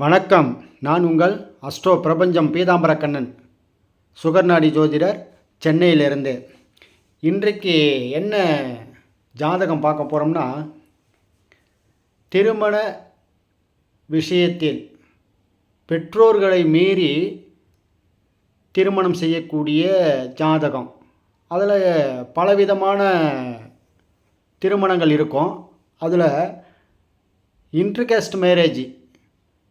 வணக்கம். நான் உங்கள் அஸ்ட்ரோ பிரபஞ்சம் பீதாம்பரக்கண்ணன் சுகர்நாடி ஜோதிடர் சென்னையிலிருந்து. இன்றைக்கு என்ன ஜாதகம் பார்க்க போகிறோம்னா திருமண விஷயத்தில் பெற்றோர்களை மீறி திருமணம் செய்யக்கூடிய ஜாதகம். அதில் பலவிதமான திருமணங்கள் இருக்கும். அதில் இன்ட்ரிகேஸ்ட் மேரேஜ்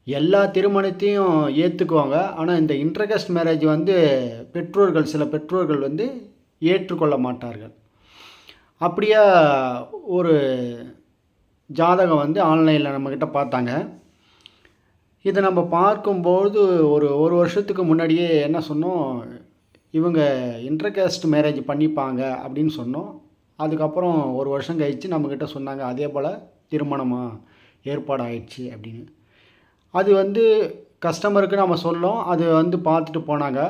எல்லா திருமணத்தையும் ஏற்றுக்குவாங்க ஆனால் இந்த இன்டர்கஸ்ட் மேரேஜ் வந்து பெற்றோர்கள் சில பெற்றோர்கள் வந்து ஏற்றுக்கொள்ள மாட்டார்கள். அப்படியா ஒரு ஜாதகம் வந்து ஆன்லைனில் நம்மக்கிட்ட பார்த்தாங்க. இதை நம்ம பார்க்கும்போது ஒரு ஒரு வருஷத்துக்கு முன்னாடியே என்ன சொன்னோம்? இவங்க இன்டர்கேஸ்ட் மேரேஜ் பண்ணிப்பாங்க அப்படின்னு சொன்னோம். அதுக்கப்புறம் ஒரு வருஷம் கழித்து நம்மக்கிட்ட சொன்னாங்க அதே போல் திருமணமாக ஏற்பாடு ஆயிடுச்சு அப்படின்னு. அது வந்து கஸ்டமருக்கு நம்ம சொல்லோம் அது வந்து பார்த்துட்டு போனாங்க.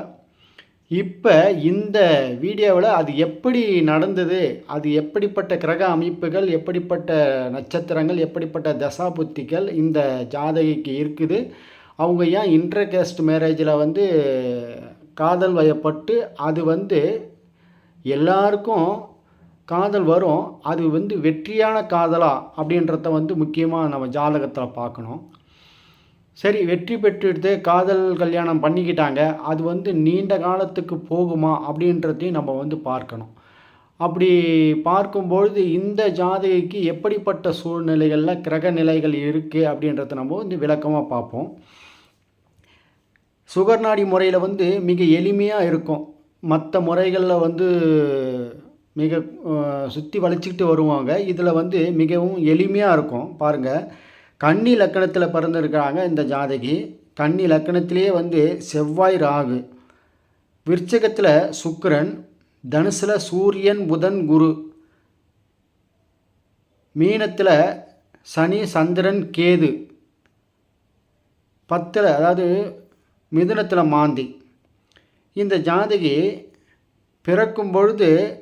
இப்போ இந்த வீடியோவில் அது எப்படி நடந்தது? அது எப்படிப்பட்ட கிரக அமைப்புகள் எப்படிப்பட்ட நட்சத்திரங்கள் எப்படிப்பட்ட தசாபுத்திகள் இந்த ஜாதகிக்கு இருக்குது? அவங்க ஏன் இன்டர்கேஸ்ட் மேரேஜில் வந்து காதல் வயப்பட்டு அது வந்து எல்லாருக்கும் காதல் வரும். அது வந்து வெற்றியான காதலா அப்படின்றத வந்து முக்கியமாக நம்ம ஜாதகத்தில் பார்க்கணும். சரி வெற்றி பெற்றுட்டு காதல் கல்யாணம் பண்ணிக்கிட்டாங்க. அது வந்து நீண்ட காலத்துக்கு போகுமா அப்படின்றதையும் நம்ம வந்து பார்க்கணும். அப்படி பார்க்கும்பொழுது இந்த ஜாதகைக்கு எப்படிப்பட்ட சூழ்நிலைகளில் கிரக நிலைகள் இருக்குது அப்படின்றத நம்ம வந்து விளக்கமாக பார்ப்போம். சுகர்நாடி முறையில் வந்து மிக எளிமையாக இருக்கும். மற்ற முறைகளில் வந்து மிக சுற்றி வளைச்சிக்கிட்டு வருவாங்க. இதில் வந்து மிகவும் எளிமையாக இருக்கும். பாருங்கள் கன்னி லக்கணத்தில் பிறந்திருக்கிறாங்க இந்த ஜாதகி. கன்னி லக்கணத்திலேயே வந்து செவ்வாய் ராகு. விருச்சகத்தில் சுக்கரன் தனுசில் சூரியன் புதன் குரு. மீனத்தில் சனி சந்திரன் கேது. பத்தில் அதாவது மிதுனத்தில் மாந்தி. இந்த ஜாதகி பிறக்கும் பொழுது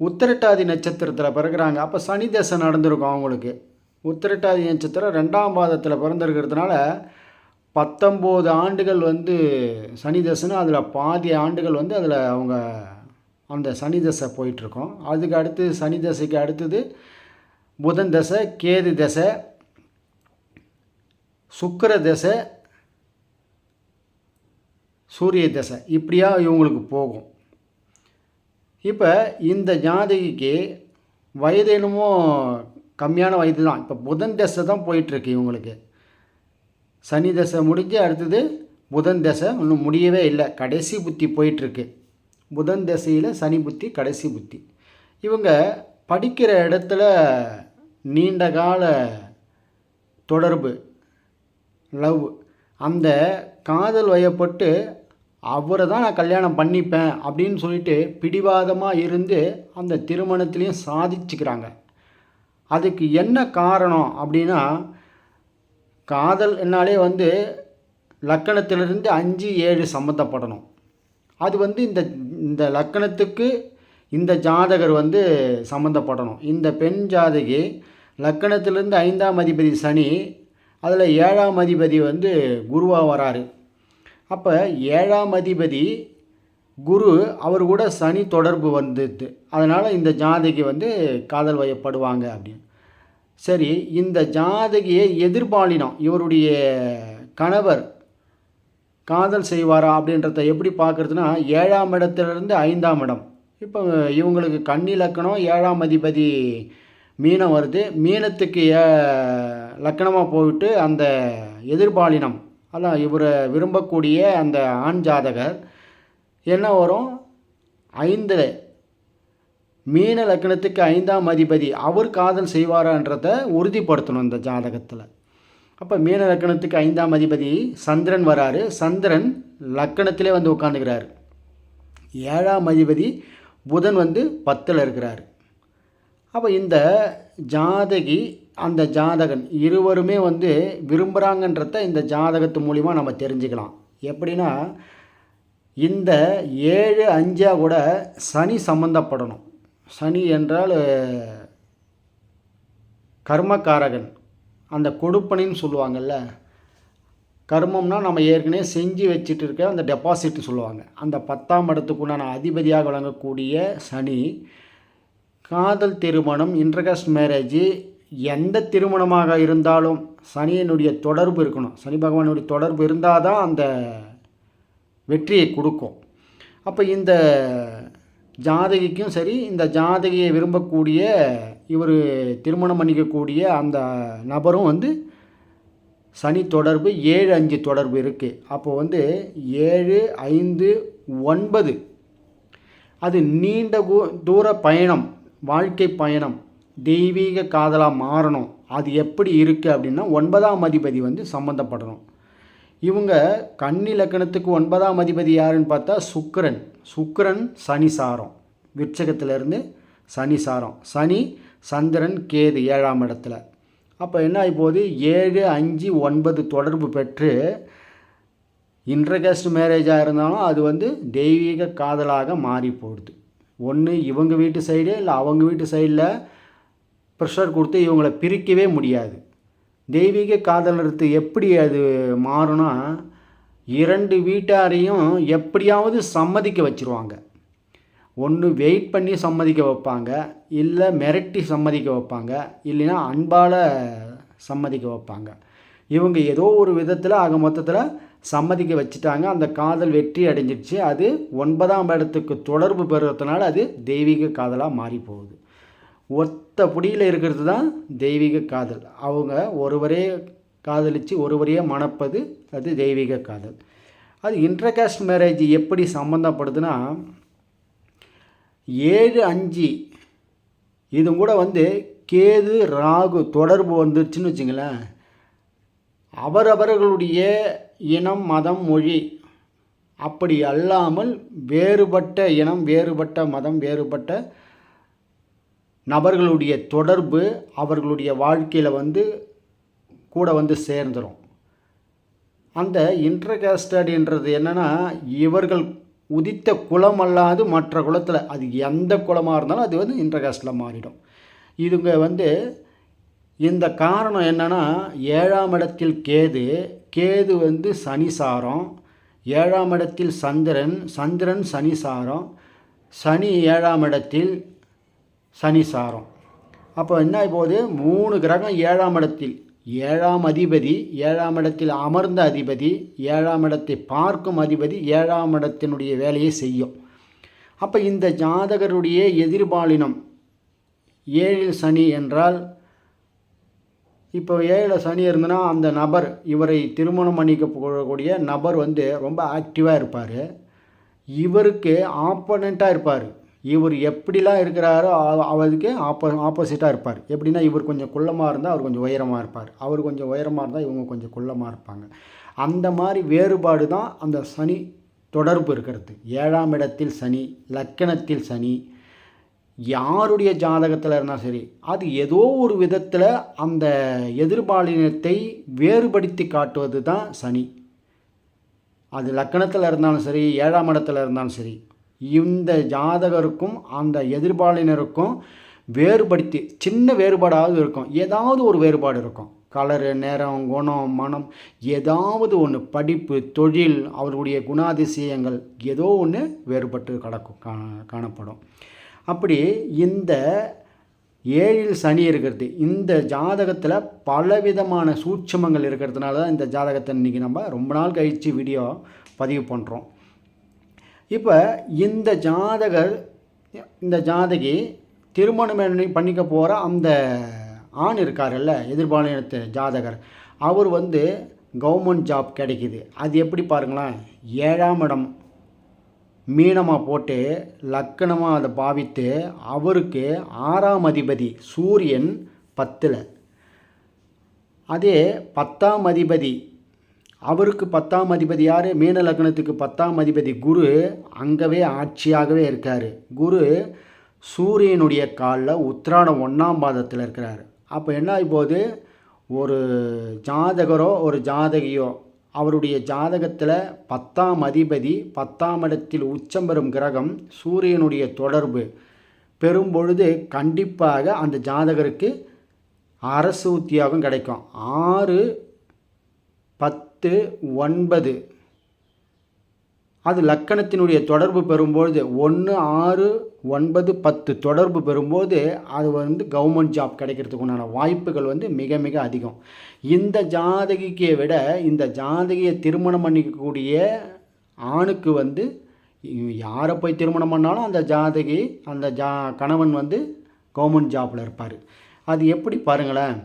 உத்திரட்டாதி நட்சத்திரத்தில் பிறகுறாங்க அப்போ சனி தசை நடந்திருக்கும் அவங்களுக்கு. உத்திரட்டாதி நட்சத்திரம் ரெண்டாம் பாதத்தில் பிறந்திருக்கிறதுனால பத்தொம்போது ஆண்டுகள் வந்து சனி தசைன்னு அதில் பாதி ஆண்டுகள் வந்து அதில் அவங்க அந்த சனி தசை போயிட்டுருக்கோம். அதுக்கு அடுத்து சனி தசைக்கு அடுத்தது புதன் தசை கேது தசை சுக்கர தசை சூரிய தசை இப்படியா இவங்களுக்கு போகும். இப்போ இந்த ஜாதகிக்கு வயது என்னமோ கம்மியான வயது தான். இப்போ புதன் தசை தான் போயிட்டுருக்கு இவங்களுக்கு. சனி தசை முடிஞ்சு அடுத்தது புதன் தசை இன்னும் முடியவே இல்லை. கடைசி புத்தி போயிட்டுருக்கு. புதன் தசையில் சனி புத்தி கடைசி புத்தி. இவங்க படிக்கிற இடத்துல நீண்ட கால தொடர்பு லவ் அந்த காதல் வயப்பட்டு அவரை தான் நான் கல்யாணம் பண்ணிப்பேன் அப்படின்னு சொல்லிட்டு பிடிவாதமாக இருந்து அந்த திருமணத்துலேயும் சாதிச்சுக்கிறாங்க. அதுக்கு என்ன காரணம் அப்படின்னா காதல் என்னாலே வந்து லக்கணத்திலிருந்து அஞ்சு ஏழு சம்மந்தப்படணும் அது வந்து இந்த இந்த லக்கணத்துக்கு இந்த ஜாதகர் வந்து சம்மந்தப்படணும் இந்த பெண் ஜாதகி லக்கணத்திலிருந்து ஐந்தாம் அதிபதி சனி அதில் ஏழாம் அதிபதி வந்து குருவாக வராரு. அப்போ ஏழாம் அதிபதி குரு அவர் கூட சனி தொடர்பு வந்தது அதனால் இந்த ஜாதகி வந்து காதல் வயப்படுவாங்க அப்படின்னு. சரி இந்த ஜாதகியை எதிர்பாலினம் இவருடைய கணவர் காதல் செய்வாரா அப்படின்றத எப்படி பார்க்குறதுனா ஏழாம் இடத்துலேருந்து ஐந்தாம் இடம். இப்போ இவங்களுக்கு கன்னி லக்கணம் ஏழாம் அதிபதி மீனம் வருது. மீனத்துக்கு ஏ லக்கணமாக போயிட்டு அந்த எதிர்பாலினம் அதான் இவரை விரும்பக்கூடிய அந்த ஆண் ஜாதகர். என்ன வரும்? ஐந்தில். மீன லக்கணத்துக்கு ஐந்தாம் அதிபதி அவர் காதல் செய்வாரான்றத உறுதிப்படுத்தணும் இந்த ஜாதகத்தில். அப்போ மீன லக்கணத்துக்கு ஐந்தாம் அதிபதி சந்திரன் வராரு. சந்திரன் லக்கணத்திலே வந்து உட்காந்துக்கிறார் ஏழாம் அதிபதி புதன் வந்து பத்தில் இருக்கிறார். அப்போ இந்த ஜாதகி அந்த ஜாதகன் இருவருமே வந்து விரும்புகிறாங்கன்றத இந்த ஜாதகத்து மூலிமா நம்ம தெரிஞ்சுக்கலாம். எப்படின்னா இந்த ஏழு அஞ்சாக கூட சனி சம்மந்தப்படணும் சனி என்றால் கர்மக்காரகன். அந்த கொடுப்பனின்னு சொல்லுவாங்கள்ல கர்மம்னா நம்ம ஏற்கனவே செஞ்சு வச்சுட்டு இருக்க அந்த டெபாசிட் சொல்லுவாங்க. அந்த பத்தாம் இடத்துக்குண்டான அதிபதியாக வழங்கக்கூடிய சனி காதல் திருமணம் இன்டர்காஸ்ட் மேரேஜ் எந்த திருமணமாக இருந்தாலும் சனியினுடைய தொடர்பு இருக்கணும். சனி பகவானுடைய தொடர்பு இருந்தால் தான் அந்த வெற்றியை கொடுக்கும். அப்போ இந்த ஜாதகிக்கும் சரி இந்த ஜாதகியை விரும்பக்கூடிய இவர் திருமணம் பண்ணிக்கக்கூடிய அந்த நபரும் வந்து சனி தொடர்பு ஏழு அஞ்சு தொடர்பு இருக்குது அப்போ வந்து ஏழு ஐந்து ஒன்பது. அது நீண்ட கு- தூர பயணம் வாழ்க்கை பயணம் தெய்வீக காதலாக மாறணும். அது எப்படி இருக்குது அப்படின்னா ஒன்பதாம் அதிபதி வந்து சம்மந்தப்படணும் இவங்க கன்னி லக்கணத்துக்கு ஒன்பதாம் அதிபதி யாருன்னு பார்த்தா சுக்கரன். சுக்கரன் சனி சாரம். விருச்சகத்திலிருந்து சனி சாரம். சனி சந்திரன் கேது ஏழாம் இடத்துல. அப்போ என்ன ஆகி போகுது ஏழு அஞ்சு ஒன்பது தொடர்பு பெற்று இன்டர்கேஸ்ட் மேரேஜாக இருந்தாலும் அது வந்து தெய்வீக காதலாக மாறி போடுது ஒன்று இவங்க வீட்டு சைடு இல்லை அவங்க வீட்டு சைடில் ப்ரெஷர் கொடுத்து இவங்கள பிரிக்கவே முடியாது. தெய்வீக காதலர்த்து எப்படி அது மாறும்னா இரண்டு வீட்டாரையும் எப்படியாவது சம்மதிக்க வச்சிருவாங்க. ஒன்று வெயிட் பண்ணி சம்மதிக்க வைப்பாங்க இல்லை மிரட்டி சம்மதிக்க வைப்பாங்க இல்லைன்னா அன்பால் சம்மதிக்க வைப்பாங்க. இவங்க ஏதோ ஒரு விதத்தில் ஆக மொத்தத்தில் சம்மதிக்க வச்சுட்டாங்க. அந்த காதல் வெற்றி அடைஞ்சிடுச்சு அது ஒன்பதாம் இடத்துக்கு தொடர்பு பெறுறதுனால அது தெய்வீக காதலாக மாறி போகுது ஒத்த புடியில் இருக்கிறது தான் தெய்வீக காதல். அவங்க ஒருவரே காதலித்து ஒருவரையே மணப்பது அது தெய்வீக காதல். அது இன்டர்காஸ்ட் மேரேஜ் எப்படி சம்மந்தப்படுதுன்னா ஏழு அஞ்சு இது கூட வந்து கேது ராகு தொடர்பு வந்துருச்சுன்னு வச்சுங்களேன். அவரவர்களுடைய இனம் மதம் மொழி அப்படி அல்லாமல் வேறுபட்ட இனம் வேறுபட்ட மதம் வேறுபட்ட நபர்களுடைய தொடர்பு அவர்களுடைய வாழ்க்கையில் வந்து கூட வந்து சேர்ந்துடும் அந்த இன்டர்காஸ்டட்ன்றது என்னென்னா இவர்கள் உதித்த குலம் அல்லாது மற்ற குலத்தில் அது எந்த குலமாக இருந்தாலும் அது வந்து இன்டர்காஸ்டில் மாறிடும். இதுங்க வந்து இந்த காரணம் என்னென்னா ஏழாம் இடத்தில் கேது கேது வந்து சனி சாரம் ஏழாம் இடத்தில் சந்திரன் சந்திரன் சனி சாரம் சனி ஏழாம் இடத்தில் சனி சாரம் அப்போ என்ன போகுது மூணு கிரகம் ஏழாம் இடத்தில். ஏழாம் அதிபதி ஏழாம் இடத்தில் அமர்ந்த அதிபதி ஏழாம் இடத்தை பார்க்கும் அதிபதி ஏழாம் இடத்தினுடைய வேலையை செய்யும். அப்போ இந்த ஜாதகருடைய எதிர்பாலினம் ஏழில் சனி என்றால் இப்போ ஏழில் சனி இருந்ததுன்னா அந்த நபர் இவரை திருமணம் பண்ணிக்கக்கூடிய நபர் வந்து ரொம்ப ஆக்டிவாக இருப்பார். இவருக்கு ஆப்பனண்ட்டாக இருப்பார். இவர் எப்படிலாம் இருக்கிறாரோ அவ- அவருக்கு ஆப்போ ஆப்போசிட்டாக இருப்பார். எப்படின்னா இவர் கொஞ்சம் குள்ளமாக இருந்தால் அவர் கொஞ்சம் உயரமாக இருப்பார். அவர் கொஞ்சம் உயரமாக இருந்தால் இவங்க கொஞ்சம் குள்ளமாக இருப்பாங்க. அந்த மாதிரி வேறுபாடு தான் அந்த சனி தொடர்பு இருக்கிறது. ஏழாம் இடத்தில் சனி லக்கணத்தில் சனி யாருடைய ஜாதகத்தில் இருந்தால் சரி அது ஏதோ ஒரு விதத்தில் அந்த எதிர்பாலினத்தை வேறுபடுத்தி காட்டுவது தான் சனி. அது லக்கணத்தில் இருந்தாலும் சரி ஏழாம் இடத்துல இருந்தாலும் சரி இந்த ஜாதகருக்கும் அந்த எதிர்பாலினருக்கும் வேறுபடுத்தி சின்ன வேறுபாடாவது இருக்கும். ஏதாவது ஒரு வேறுபாடு இருக்கும். கலரு நேரம் குணம் மனம் ஏதாவது ஒன்று படிப்பு தொழில் அவருடைய குணாதிசயங்கள் ஏதோ ஒன்று வேறுபட்டு கிடக்கும் கா காணப்படும். அப்படி இந்த ஏழில் சனி இருக்கிறது. இந்த ஜாதகத்தில் பலவிதமான சூட்சமங்கள் இருக்கிறதுனால தான் இந்த ஜாதகத்தை இன்றைக்கி நம்ம ரொம்ப நாள் கழித்து வீடியோ பதிவு பண்ணுறோம் இப்போ இந்த ஜாதகர் இந்த ஜாதகி திருமணம் பண்ணிக்க போகிற அந்த ஆண் இருக்காருல்ல எதிர்பாலினத்து ஜாதகர் அவர் வந்து கவர்மெண்ட் ஜாப் கிடைக்குது. அது எப்படி பாருங்களேன் ஏழாம் இடம் மீனமாக போட்டு லக்கணமாக அதை பாவித்து அவருக்கு ஆறாம் அதிபதி சூரியன் பத்தில். அதே பத்தாம் அதிபதி அவருக்கு பத்தாம் அதிபதி யார்? மீன லக்னத்துக்கு பத்தாம் அதிபதி குரு அங்கவே ஆட்சியாகவே இருக்கார். குரு சூரியனுடைய காலில் உத்திராடம் ஒன்றாம் பாதத்தில் இருக்கிறார். அப்போ என்ன ஆகி போகுது? ஒரு ஜாதகரோ ஒரு ஜாதகியோ அவருடைய ஜாதகத்தில் பத்தாம் அதிபதி பத்தாம் இடத்தில் உச்சம் பெறும் கிரகம் சூரியனுடைய தொடர்பு பெறும்பொழுது கண்டிப்பாக அந்த ஜாதகருக்கு அரசு உத்தியோகம் கிடைக்கும். ஆறு பத் பத்து ஒன்பது. அது லக்கணத்தினுடைய தொடர்பு பெறும்பொழுது ஒன்று ஆறு ஒன்பது பத்து தொடர்பு பெறும்போது அது வந்து கவர்மெண்ட் ஜாப் கிடைக்கிறதுக்கு உண்டான வாய்ப்புகள் வந்து மிக மிக அதிகம். இந்த ஜாதகிக்கை விட இந்த ஜாதகியை திருமணம் பண்ணிக்கக்கூடிய ஆணுக்கு வந்து யாரை போய் திருமணம் பண்ணாலும் அந்த ஜாதகி அந்த ஜா கணவன் வந்து கவர்மெண்ட் ஜாப்பில் இருப்பார். அது எப்படி பாருங்களேன்.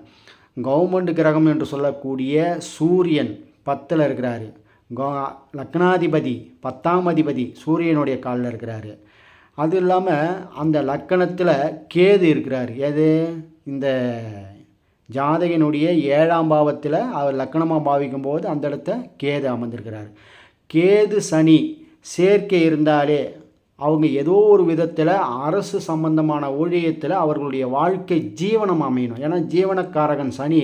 கவர்மெண்ட் கிரகம் என்று சொல்லக்கூடிய சூரியன் பத்தில் இருக்கிறாரு. கோ லக்னாதிபதி பத்தாம் அதிபதி சூரியனுடைய காலில் இருக்கிறாரு. அது இல்லாமல் அந்த லக்கணத்தில் கேது இருக்கிறார். எது? இந்த ஜாதகனுடைய ஏழாம் பாவத்தில் அவர் லக்கணமாக பாவிக்கும் போது அந்த இடத்த கேது அமர்ந்திருக்கிறார். கேது சனி சேர்க்கை இருந்தாலே அவங்க ஏதோ ஒரு விதத்தில் அரசு சம்பந்தமான ஊழியத்தில் அவர்களுடைய வாழ்க்கை ஜீவனம் அமையணும். ஏன்னா ஜீவனக்காரகன் சனி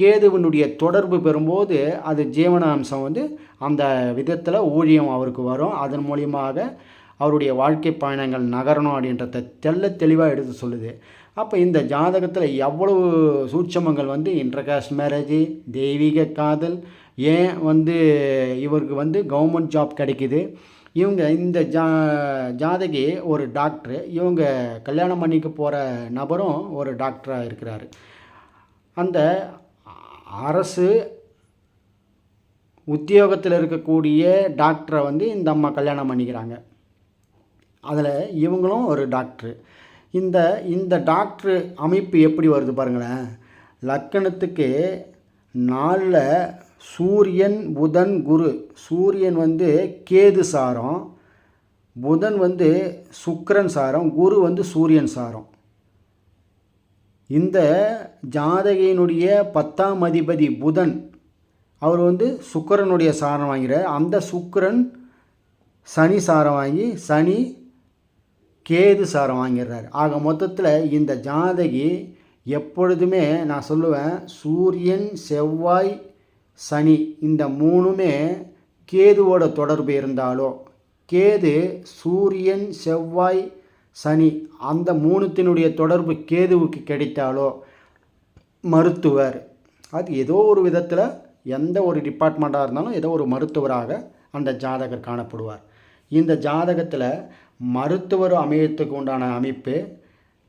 கேதுவனுடைய தொடர்பு பெறும்போது அது ஜீவன அம்சம் வந்து அந்த விதத்தில் ஊழியம் அவருக்கு வரும். அதன் மூலியமாக அவருடைய வாழ்க்கை பயணங்கள் நகரணும் அப்படின்றத தெல்ல தெளிவாக எடுத்து சொல்லுது. அப்போ இந்த ஜாதகத்தில் எவ்வளவு சூட்சமங்கள் வந்து இன்டர்காஸ்ட் மேரேஜ் தெய்வீக காதல் ஏன் வந்து இவருக்கு வந்து கவர்மெண்ட் ஜாப் கிடைக்குது? இவங்க இந்த ஜா ஜாதகி ஒரு டாக்டரு இவங்க கல்யாணம் பண்ணிக்க போகிற நபரும் ஒரு டாக்டராக இருக்கிறாரு. அந்த அரசு உத்தியோகத்தில் இருக்கக்கூடிய டாக்டரை வந்து இந்த அம்மா கல்யாணம் பண்ணிக்கிறாங்க. அதில் இவங்களும் ஒரு டாக்டரு. இந்த இந்த டாக்டரு அமைப்பு எப்படி வருது பாருங்களேன். லக்கணத்துக்கு நாளில் சூரியன் புதன் குரு. சூரியன் வந்து கேது சாரம் புதன் வந்து சுக்கரன் சாரம் குரு வந்து சூரியன் சாரம். இந்த ஜாதகையினுடைய பத்தாம் அதிபதி புதன் அவர் வந்து சுக்கரனுடைய சாரம் வாங்கிறார். அந்த சுக்கரன் சனி சாரம் வாங்கி சனி கேது சாரம் வாங்கிடுறார் ஆக மொத்தத்தில் இந்த ஜாதகி எப்பொழுதுமே நான் சொல்லுவேன் சூரியன் செவ்வாய் சனி இந்த மூணுமே கேதுவோட தொடர்பு இருந்தாலோ கேது சூரியன் செவ்வாய் சனி அந்த மூணுத்தினுடைய தொடர்பு கேதுவுக்கு கிடைத்தாலோ மருத்துவர். அது ஏதோ ஒரு விதத்தில் எந்த ஒரு டிபார்ட்மெண்ட்டாக இருந்தாலும் ஏதோ ஒரு மருத்துவராக அந்த ஜாதகர் காணப்படுவார். இந்த ஜாதகத்தில் மருத்துவர் அமையத்துக்கு உண்டான அமைப்பு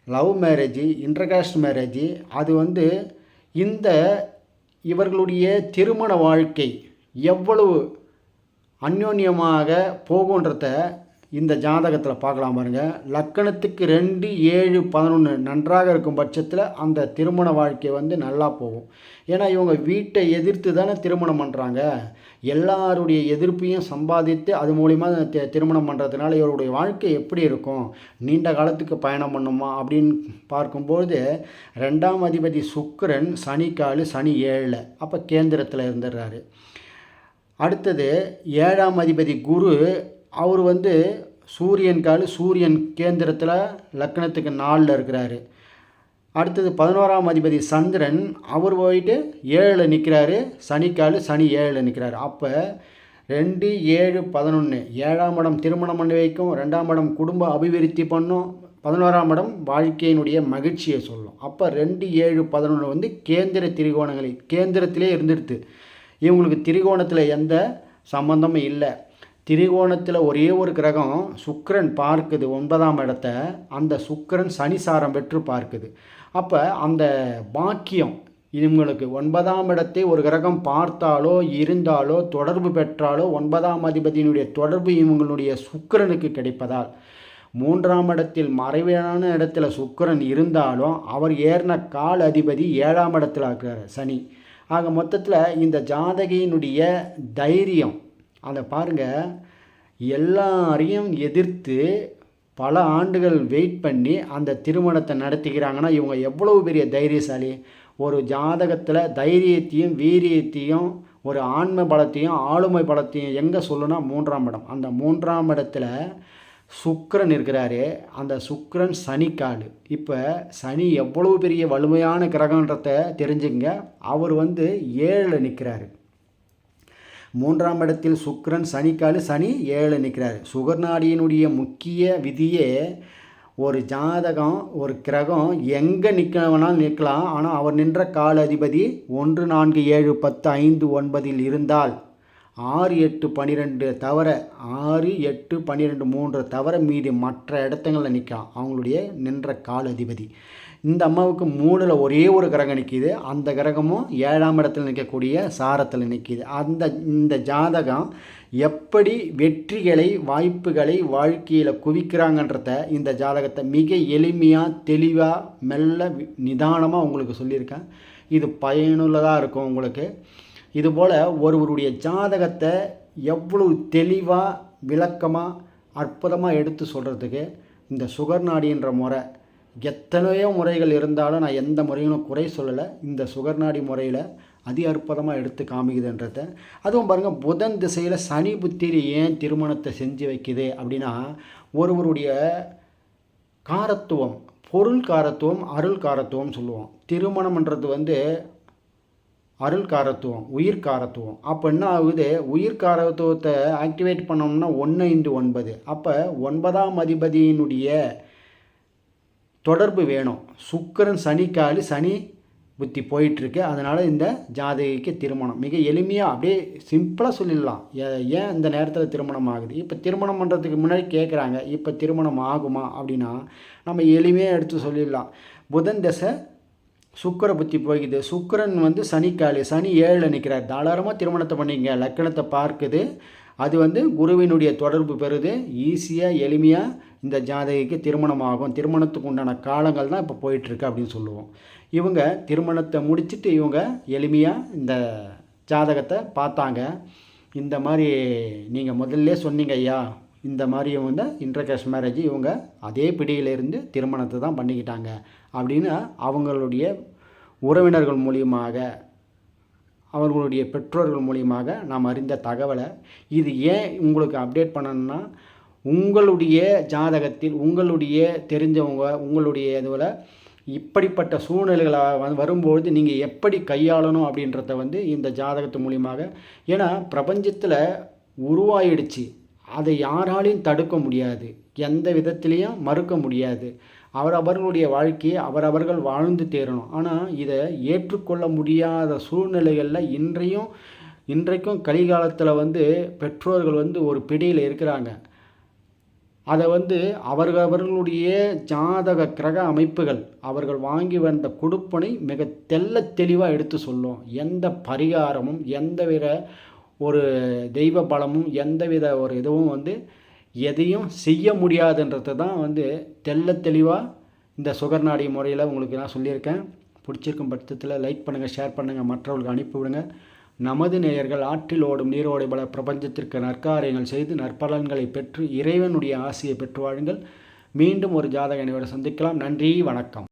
லவ் மேரேஜ் இன்டர்காஸ்ட் மேரேஜ் அது வந்து இந்த இவர்களுடைய திருமண வாழ்க்கை எவ்வளவு அந்யோன்யமாக போகுன்றத இந்த ஜாதகத்தில் பார்க்கலாம் பாருங்கள் லக்கணத்துக்கு ரெண்டு ஏழு பதினொன்று நன்றாக இருக்கும் பட்சத்தில் அந்த திருமண வாழ்க்கை வந்து நல்லா போகும். ஏன்னா இவங்க வீட்டை எதிர்த்து தானே திருமணம் பண்ணுறாங்க எல்லாருடைய எதிர்ப்பையும் சம்பாதித்து அது மூலிமா திருமணம் பண்ணுறதுனால இவருடைய வாழ்க்கை எப்படி இருக்கும்? நீண்ட காலத்துக்கு பயணம் பண்ணுமா? அப்படின்னு பார்க்கும்போது ரெண்டாம் அதிபதி சுக்கரன் சனிக்காலு சனி ஏழில் அப்போ கேந்திரத்தில் இருந்துடுறாரு அடுத்தது ஏழாம் அதிபதி குரு அவர் வந்து சூரியன் கால் சூரியன் கேந்திரத்தில் லக்னத்துக்கு நாலில் இருக்கிறாரு. அடுத்தது பதினோராம் அதிபதி சந்திரன் அவர் போயிட்டு ஏழில் நிற்கிறாரு சனிக்காலு சனி ஏழில் நிற்கிறாரு அப்போ ரெண்டு ஏழு பதினொன்று ஏழாம் இடம் திருமணம் பண்ணி வைக்கும் ரெண்டாம் இடம் குடும்ப அபிவிருத்தி பண்ணும் பதினோராம் இடம் வாழ்க்கையினுடைய மகிழ்ச்சியை சொல்லும். அப்போ ரெண்டு ஏழு பதினொன்று வந்து கேந்திர திரிகோணங்களில் கேந்திரத்திலே இருந்துடுது இவங்களுக்கு திரிகோணத்தில் எந்த சம்பந்தமும் இல்லை. திரிகோணத்தில் ஒரே ஒரு கிரகம் சுக்கரன் பார்க்குது ஒன்பதாம் இடத்த. அந்த சுக்கரன் சனிசாரம் பெற்று பார்க்குது. அப்போ அந்த பாக்கியம் இவங்களுக்கு ஒன்பதாம் இடத்தை ஒரு கிரகம் பார்த்தாலோ இருந்தாலோ தொடர்பு பெற்றாலோ ஒன்பதாம் அதிபதியினுடைய தொடர்பு இவங்களுடைய சுக்கரனுக்கு கிடைப்பதால் மூன்றாம் இடத்தில் மறைவான இடத்துல சுக்கரன் இருந்தாலும் அவர் ஏறின கால் அதிபதி ஏழாம் இடத்துல இருக்கிறார் சனி. ஆக மொத்தத்தில் இந்த ஜாதகியினுடைய தைரியம் அதை பாருங்கள் எல்லாரையும் எதிர்த்து பல ஆண்டுகள் வெயிட் பண்ணி அந்த திருமணத்தை நடத்திக்கிறாங்கன்னா இவங்க எவ்வளவு பெரிய தைரியசாலி. ஒரு ஜாதகத்தில் தைரியத்தையும் வீரியத்தையும் ஒரு ஆன்ம பலத்தையும் ஆளுமை பலத்தையும் எங்கே சொல்லுனா மூன்றாம் இடம். அந்த மூன்றாம் இடத்துல சுக்கரன் இருக்கிறாரு. அந்த சுக்கரன் சனிக்காடு இப்போ சனி எவ்வளவு பெரிய வலிமையான கிரகன்றத தெரிஞ்சுங்க அவர் வந்து ஏழில் நிற்கிறாரு மூன்றாம் இடத்தில் சுக்கரன் சனிக்காலு சனி ஏழு நிற்கிறார் சுகர்நாடியினுடைய முக்கிய விதியே ஒரு ஜாதகம் ஒரு கிரகம் எங்கே நிற்க வேணாலும் நிற்கலாம். ஆனால் அவர் நின்ற கால அதிபதி ஒன்று நான்கு ஏழு பத்து ஐந்து ஒன்பதில் இருந்தால் ஆறு எட்டு பன்னிரெண்டு தவிர ஆறு எட்டு பன்னிரெண்டு மூன்று தவிர மீதி மற்ற இடத்துங்களில் நிற்கலாம். அவங்களுடைய நின்ற கால அதிபதி இந்த அம்மாவுக்கு மூணில் ஒரே ஒரு கிரகம் நிற்கிது அந்த கிரகமும் ஏழாம் இடத்தில் நிற்கக்கூடிய சாரத்தில் நிற்கிது அந்த இந்த ஜாதகம் எப்படி வெற்றிகளை வாய்ப்புகளை வாழ்க்கையில் குவிக்கிறாங்கன்றத இந்த ஜாதகத்தை மிக எளிமையாக தெளிவாக மெல்ல நிதானமாக உங்களுக்கு சொல்லியிருக்கேன். இது பயனுள்ளதாக இருக்கும் உங்களுக்கு. இதுபோல் ஒருவருடைய ஜாதகத்தை எவ்வளவு தெளிவாக விளக்கமாக அற்புதமாக எடுத்து சொல்கிறதுக்கு இந்த சுகர் நாடின்ற முறை எத்தனையோ முறைகள் இருந்தாலும் நான் எந்த முறையிலும் குறை சொல்லலை. இந்த சுகர்நாடி முறையில் அதி அற்புதமாக எடுத்து காமிக்குதுன்றத. அதுவும் பாருங்கள் புதன் திசையில் சனி புத்திரி ஏன் திருமணத்தை செஞ்சு வைக்குது அப்படின்னா ஒருவருடைய காரத்துவம் பொருள் காரத்துவம் அருள் காரத்துவம் சொல்லுவோம். திருமணம்ன்றது வந்து அருள் காரத்துவம் உயிர் காரத்துவம். அப்போ என்ன ஆகுது? உயிர் காரத்துவத்தை ஆக்டிவேட் பண்ணோம்னா ஒன்று ஐந்து ஒன்பது. அப்போ ஒன்பதாம் அதிபதியினுடைய தொடர்பு வேணும். சுக்கரன் சனிக்காலி சனி புத்தி போயிட்டுருக்கு. அதனால் இந்த ஜாதகிக்கு திருமணம். மிக எளிமையாக அப்படியே சிம்பிளாக சொல்லிடலாம். ஏன் இந்த நேரத்தில் திருமணம் ஆகுது? இப்போ திருமணம் பண்ணுறதுக்கு முன்னாடி கேட்குறாங்க இப்போ திருமணம் ஆகுமா அப்படின்னா நம்ம எளிமையாக எடுத்து சொல்லிடலாம். புதன் தசை சுக்கர புத்தி போய்க்குது சுக்கரன் வந்து சனிக்காலி. சனி ஏழில் நிற்கிறார் தாராளமாக திருமணத்தை பண்ணிங்க. லக்கணத்தை பார்க்குது. அது வந்து குருவினுடைய தொடர்பு பெறுது. ஈஸியாக எளிமையாக இந்த ஜாதகிக்கு திருமணம் ஆகும் திருமணத்துக்கு உண்டான காலங்கள் தான் இப்போ போயிட்டுருக்கு அப்படின்னு சொல்லுவோம். இவங்க திருமணத்தை முடிச்சுட்டு இவங்க எளிமையாக இந்த ஜாதகத்தை பார்த்தாங்க. இந்த மாதிரி நீங்கள் முதல்ல சொன்னீங்க ஐயா இந்த மாதிரி வந்து இன்டர்கேஷ் மேரேஜ் இவங்க அதே பிடியிலிருந்து திருமணத்தை தான் பண்ணிக்கிட்டாங்க அப்படின்னு அவங்களுடைய உறவினர்கள் மூலியமாக அவர்களுடைய பெற்றோர்கள் மூலியமாக நாம் அறிந்த தகவலை இது ஏன் உங்களுக்கு அப்டேட் பண்ணணும்னா உங்களுடைய ஜாதகத்தில் உங்களுடைய தெரிஞ்சவங்க உங்களுடைய இதுவில் இப்படிப்பட்ட சூழ்நிலைகளை வந்து வரும்பொழுது நீங்கள் எப்படி கையாளணும் அப்படின்றத வந்து இந்த ஜாதகத்து மூலியமாக ஏன்னா பிரபஞ்சத்தில் உருவாயிடுச்சு. அதை யாராலையும் தடுக்க முடியாது. எந்த விதத்திலையும் மறுக்க முடியாது. அவரவர்களுடைய வாழ்க்கையை அவரவர்கள் வாழ்ந்து தேரணும் ஆனால் இதை ஏற்றுக்கொள்ள முடியாத சூழ்நிலைகளில் இன்றையும் இன்றைக்கும் கலிகாலத்தில் வந்து பெற்றோர்கள் வந்து ஒரு பிடியில் இருக்கிறாங்க. அதை வந்து அவர்கள் அவர்களுடைய ஜாதக கிரக அமைப்புகள் அவர்கள் வாங்கி வந்த கொடுப்பனை மிக தெல்ல தெளிவாக எடுத்து சொல்லும். எந்த பரிகாரமும் எந்தவித ஒரு தெய்வ பலமும் எந்தவித ஒரு இதுவும் வந்து எதையும் செய்ய முடியாதுன்றது தான் வந்து தெல்ல தெளிவாக இந்த சுகர் நாடி முறையில் உங்களுக்கு நான் சொல்லியிருக்கேன். பிடிச்சிருக்கும் பட்சத்தில் லைக் பண்ணுங்கள் ஷேர் பண்ணுங்கள் மற்றவர்களுக்கு அனுப்பிவிடுங்க நமது நேயர்கள் ஆற்றில் ஓடும் நீரோடை பல பிரபஞ்சத்திற்கு நற்காரியங்கள் செய்து நற்பலன்களை பெற்று இறைவனுடைய ஆசையை பெற்று வாழுங்கள். மீண்டும் ஒரு ஜாதக அணியோடு சந்திக்கலாம். நன்றி வணக்கம்.